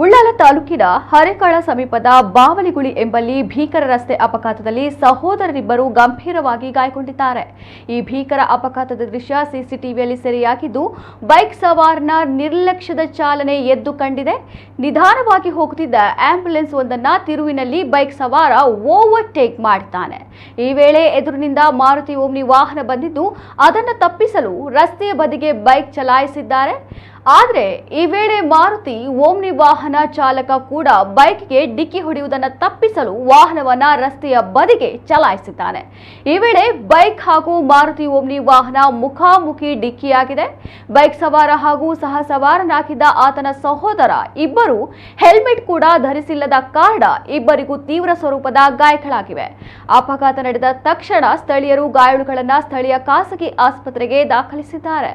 ಉಳ್ಳಾಲ ತಾಲೂಕಿನ ಹರೇಕಾಳ ಸಮೀಪದ ಬಾವಲಿಗುಳಿ ಎಂಬಲ್ಲಿ ಭೀಕರ ರಸ್ತೆ ಅಪಘಾತದಲ್ಲಿ ಸಹೋದರರಿಬ್ಬರು ಗಂಭೀರವಾಗಿ ಗಾಯಗೊಂಡಿದ್ದಾರೆ. ಈ ಭೀಕರ ಅಪಘಾತದ ದೃಶ್ಯ ಸಿಸಿಟಿವಿಯಲ್ಲಿ ಸೆರೆಯಾಗಿದ್ದು, ಬೈಕ್ ಸವಾರನ ನಿರ್ಲಕ್ಷ್ಯದ ಚಾಲನೆ ಎದ್ದು ಕಂಡಿದೆ. ನಿಧಾನವಾಗಿ ಹೋಗುತ್ತಿದ್ದ ಆಂಬ್ಯುಲೆನ್ಸ್ ಒಂದನ್ನ ತಿರುವಿನಲ್ಲಿ ಬೈಕ್ ಸವಾರ ಓವರ್ಟೇಕ್ ಮಾಡ್ತಾನೆ. ಈ ವೇಳೆ ಎದುರಿನಿಂದ ಮಾರುತಿ ಓಮ್ನಿ ವಾಹನ ಬಂದಿದ್ದು, ಅದನ್ನು ತಪ್ಪಿಸಲು ರಸ್ತೆಯ ಬದಿಗೆ ಬೈಕ್ ಚಲಾಯಿಸಿದ್ದಾರೆ. ಆದರೆ ಈ ವೇಳೆ ಮಾರುತಿ ಓಮ್ನಿ ವಾಹನ ಚಾಲಕ ಕೂಡ ಬೈಕ್ಗೆ ಡಿಕ್ಕಿ ಹೊಡೆಯುವುದನ್ನು ತಪ್ಪಿಸಲು ವಾಹನವನ್ನ ರಸ್ತೆಯ ಬದಿಗೆ ಚಲಾಯಿಸಿದ್ದಾನೆ. ಈ ವೇಳೆ ಬೈಕ್ ಹಾಗೂ ಮಾರುತಿ ಓಮ್ನಿ ವಾಹನ ಮುಖಾಮುಖಿ ಡಿಕ್ಕಿಯಾಗಿದೆ. ಬೈಕ್ ಸವಾರ ಹಾಗೂ ಸಹ ಸವಾರನಾಗಿದ್ದ ಆತನ ಸಹೋದರ ಇಬ್ಬರು ಹೆಲ್ಮೆಟ್ ಕೂಡ ಧರಿಸಿಲ್ಲದ ಕಾರಣ ಇಬ್ಬರಿಗೂ ತೀವ್ರ ಸ್ವರೂಪದ ಗಾಯಗಳಾಗಿವೆ. ಅಪಘಾತ ನಡೆದ ತಕ್ಷಣ ಸ್ಥಳೀಯರು ಗಾಯಾಳುಗಳನ್ನು ಸ್ಥಳೀಯ ಖಾಸಗಿ ಆಸ್ಪತ್ರೆಗೆ ದಾಖಲಿಸಿದ್ದಾರೆ.